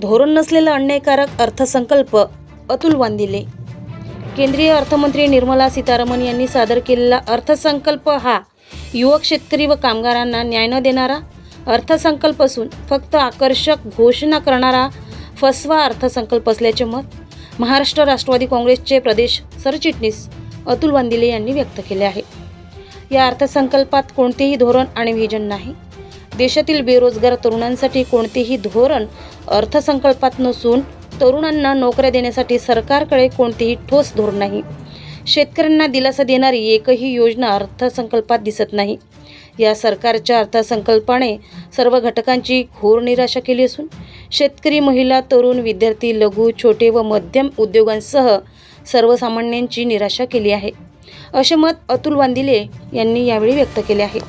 धोरण नसलेला अन्यायकारक अर्थसंकल्प अतुल वांदिले. केंद्रीय अर्थमंत्री निर्मला सीतारामन यांनी सादर केलेला अर्थसंकल्प हा युवक शेतकरी व कामगारांना न्याय न देणारा अर्थसंकल्प असून फक्त आकर्षक घोषणा करणारा फसवा अर्थसंकल्प असल्याचे मत महाराष्ट्र राष्ट्रवादी काँग्रेसचे प्रदेश सरचिटणीस अतुल वांदिले यांनी व्यक्त केले आहे. या अर्थसंकल्पात कोणतेही धोरण आणि व्हिजन नाही. देशातील बेरोजगार तरुणांसाठी कोणतेही धोरण अर्थसंकल्पात नसून तरुणांना नोकऱ्या देण्यासाठी सरकारकडे कोणतेही ठोस धोरण नाही. शेतकऱ्यांना दिलासा देणारी एकही योजना अर्थसंकल्पात दिसत नाही. या सरकारच्या अर्थसंकल्पाने सर्व घटकांची घोर निराशा केली असून शेतकरी महिला तरुण विद्यार्थी लघु छोटे व मध्यम उद्योगांसह सर्वसामान्यांची निराशा केली आहे. असे मत अतुल वांदिले यांनी यावेळी व्यक्त केले आहे.